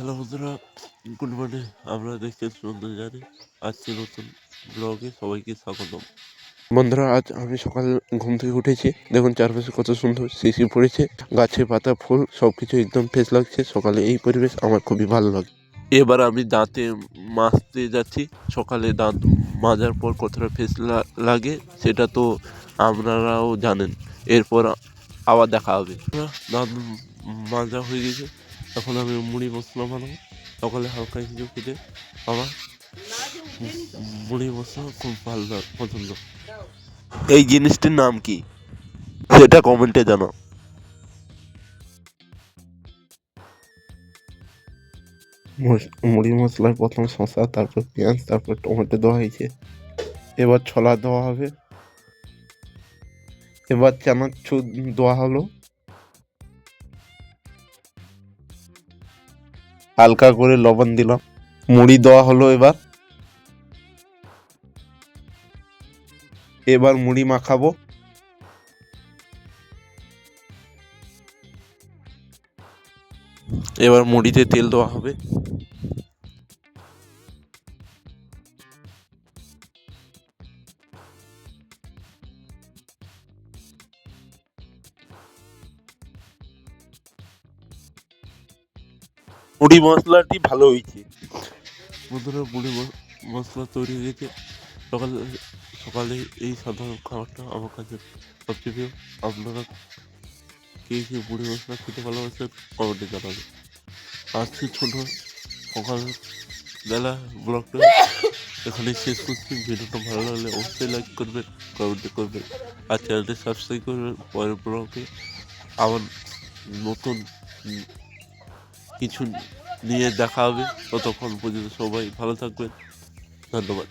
Hello বন্ধুরা good morning. আমরা দেখছেন সুন্দর জানি আজকে নতুন ব্লগে সবাইকে স্বাগতম। বন্ধুরা আজ আমি সকাল ঘুম থেকে উঠেছি। দেখুন চারপাশে কত সুন্দর শিশি পড়েছে গাছে পাতা ফুল সব কিছু একদম ফ্রেশ লাগছে। সকালে এই পরিবেশ আমার খুবই ভালো লাগে। এবার আমি দাঁতে মাজতে যাচ্ছি। সকালে দাঁত মাজার পর কতটা ফ্রেশ লাগে সেটা তো আপনারাও জানেন। এরপর আবার দেখা হবে। দাঁত মাজা হয়ে গেছে। তখন আমি মুড়ি মশলা বানাবো। সকালে হালকা কিছু খেতে আমার মুড়ি মশলা খুব ভালো পছন্দ। এই জিনিসটির নাম কি? সেটা কমেন্টে জানাও মস- মুড়ি মশলার প্রথম শসা তারপর পেঁয়াজ তারপর টমেটো দেওয়া হয়েছে। এবার ছোলা দেওয়া হবে। এবার চানাচুর দেওয়া হলো। হালকা করে লবণ দিলাম। মুড়ি দেওয়া হলো এবার। এবার মুড়ি মাখাবো। এবার মুড়িতে তেল দেওয়া হবে। মুড়ি মশলাটি ভালো হয়েছে। বন্ধুরা মুড়ি মশলা তৈরি হয়ে গেছে। সকালে সকালে এই সাধারণ খাবারটা আমার কাছে সবচেয়ে প্রিয়। আপনারা কে কে মুড়ি মশলা খেতে ভালোবাসেন কমেন্টে জানাবেন। আজকে ছোট সকাল বেলা ব্লগটা এখানে শেষ করছি। ভিডিওটা ভালো লাগলে অবশ্যই লাইক করবেন, কমেন্ট করবেন, আর চ্যানেলটি সাবস্ক্রাইব করবেন। পরের ব্লগে আবার নতুন কিছু নিয়ে দেখা হবে। ততক্ষণ পর্যন্ত সবাই ভালো থাকবেন। ধন্যবাদ।